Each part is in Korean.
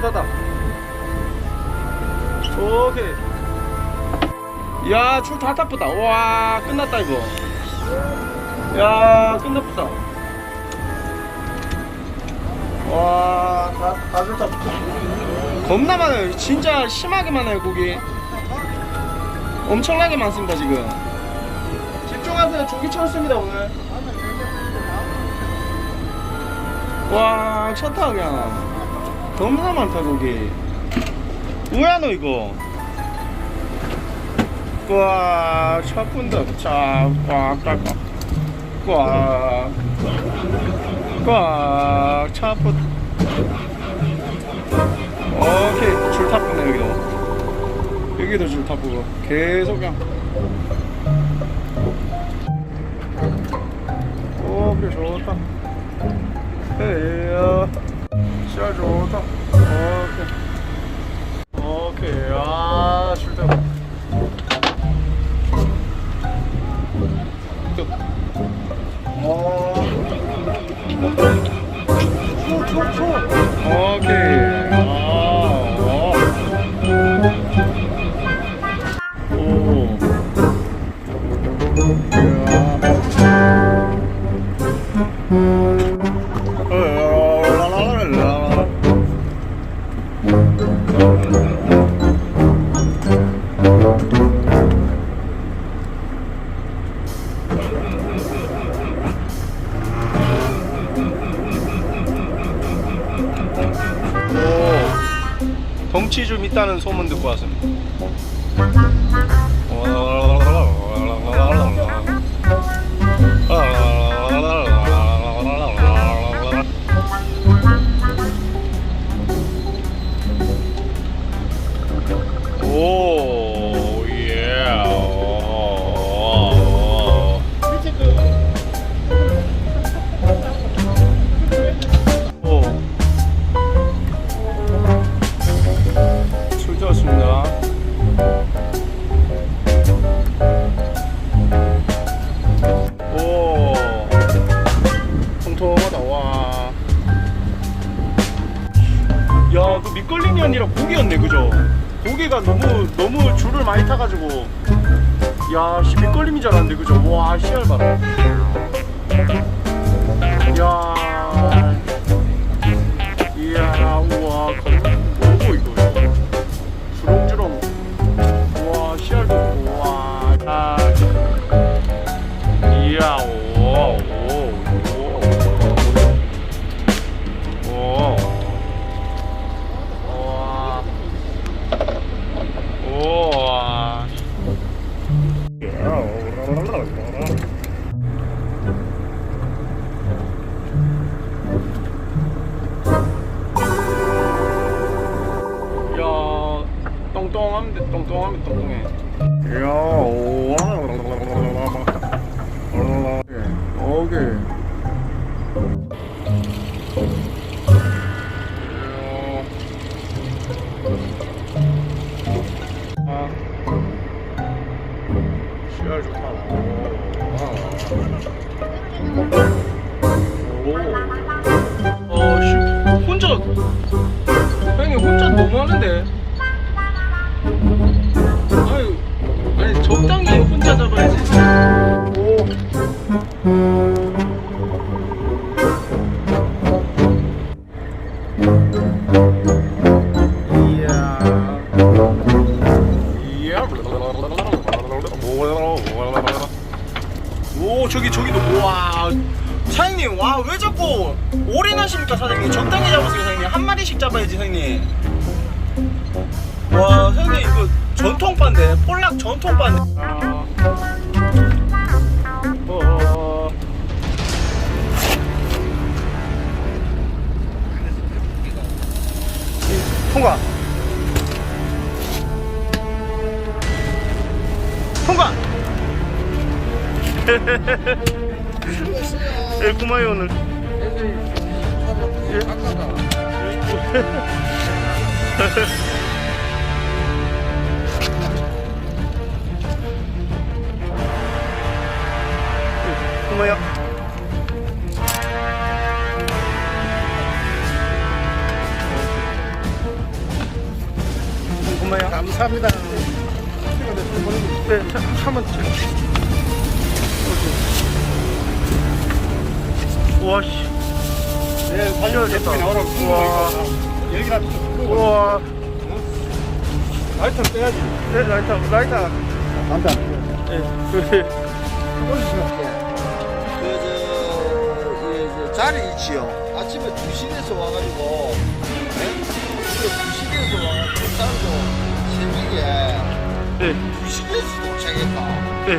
줄 닫아. 오케이. 야, 줄다 탔다. 와, 끝났다, 이거. 야, 끝났다. 와, 다, 다줄 탔다. 겁나 많아요. 진짜 심하게 많아요, 고기. 엄청나게 많습니다, 지금. 집중하세요. 조기 채웠습니다, 오늘. 와, 쳤다, 그냥. 겁나 많다 거기? 뭐야 너 이거? 와 차분다. 차꽉꽉꽉꽉꽉 차분 오케이. 줄 타쁘네 여기도. 여기도 줄 타쁘고. 계속 그냥 오케이 좋다. 에이 야 시야 덩치 좀 있다는 소문 듣고 왔습니다. 야, 그 밑걸림이 아니라 고기였네, 그죠? 고기가 너무, 너무 줄을 많이 타가지고. 야, 씨, 줄 알았는데, 그죠? 와, 씨알 봐라. 똥똥하면 돼, 똥똥하면 똥똥해. 야, 오. 오케이. 아. 씨알 좋다. 오. 어, 씨, 혼자 형님 혼자 너무 하는데. 혼자 잡아야지. 오. 이야. 이야. 오 저기 저기도 와 사장님 와 왜 자꾸 올인하십니까 사장님 적당히 잡으세요 사장님 한 마리씩 잡아야지 사장님 와 사장님 이거 전통반데 폴락 전통반데 통과. 통과. 예 고마워요 오늘. 예, 고마워요. 잠깐만요. 감사합니다. 네, 자, 한번 자. 와 씨. 네. 나오라고 우와. 여기라도 우와. 라이터 빼야지. 네, 라이터, 라이터. 남자. 네. 올리시면 그, 저, 자리 있지요. 아침에 2시에서 와가지고, 네? 2시에서 와가지고, 쌀고, 새벽에 네, 2시에서 도착했다. 네.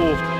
오.